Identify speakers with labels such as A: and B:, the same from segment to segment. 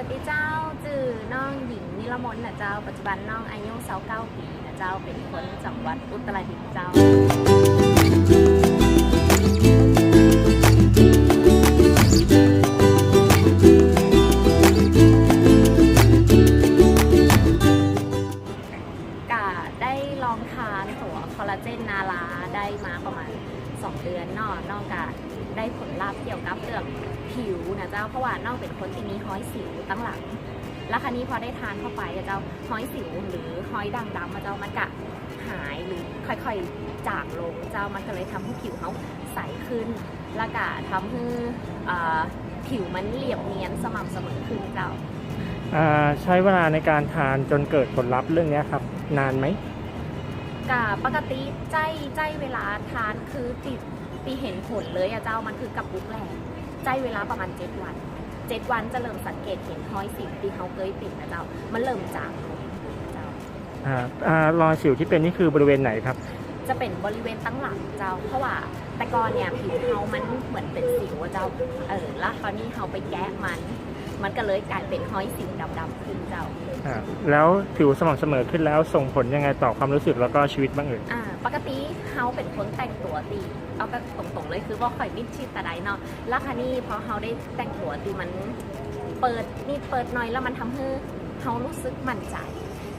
A: วัสดีเจ้าจื่อน้องหญิงนิรมนต์นะเจ้า ปัจจุบันน้องอายุ29ปีนะเจ้าเป็นคนจังหวัดอุตรดิตถ์เจ้า องทานตัวคอลลาเจนนาลาได้มาประมาณ 2 เดือนนอกนอกจากได้ผลลัพธ์เกี่ยวกับเรื่องผิวนะเจ้าเพราะว่านอกเป็นคนที่มีห้อยสิวตั้งหลัง แล้วคราวนี้พอได้ทานเข้าไปอะเจ้าห้อยสิวหรือห้อยด่างดำอะเจ้ามันกะหายหรือค่อยๆจางลงเจ้ามันก็เลยทำให้ผิวเขาใสขึ้น แล้วก็ทำให้ผิวมันเรียบเนียนสม่ำเสมอขึ้นเจ้า
B: ใช้เวลาในการทานจนเกิดผลลัพธ์เรื่องนี้ครับ นานไหม
A: กะปกติใจใจเวลาทานคือติดตีเห็นผลเลยอะเจ้ามันคือกับบุกแหลกใจเวลาประมาณเจ็ดวันเจ็ดวันจะเริ่มสังเกตเห็นห้อยสิวที่เขาเคยติดนะเจ้า มันเริ่มจางลงเจ้า
B: อ่าอ่ารอยสิวที่เป็นนี่คือบริเวณไหนครับ
A: จะเป็นบริเวณตั้งหลังเจ้า เพราะว่าแต่ก่อนเนี่ยผิวเขามันเหมือนเป็นสิวอะเจ้า เออแล้วตอนนี้เขาไปแก้มัน มันก็เลยกลายเป็นห้อยสิวดำๆขึ้นเจ้า
B: อ่า แล้วผิวสม่ำเสมอขึ้นแล้วส่งผลยังไงต่อความรู้สึกแล้วก็ชีวิตบ้างเอ่ย
A: อ่าปกติเฮาเป็นคนแต่งตัวดีเอาก็ตรงๆเลยคือว่าค่อยมิดชิดแต่ใดเนาะแล้วคันนี้พอเฮาได้แต่งตัวดีมันเปิดนี่เปิดหน่อยแล้วมันทำให้เฮารู้สึกมั่นใจ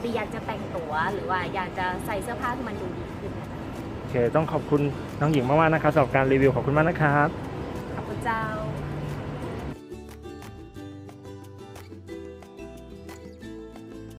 A: ดีอยากจะแต่งตัวหรือว่าอยากจะใส่เสื้อผ้าที่มันดูดีขึ้นนะคะ
B: โอเคต้องขอบคุณน้องหญิงมากๆนะครับสำหรับการรีวิวขอบคุณมากนะครับ
A: ขอบคุณเจ้า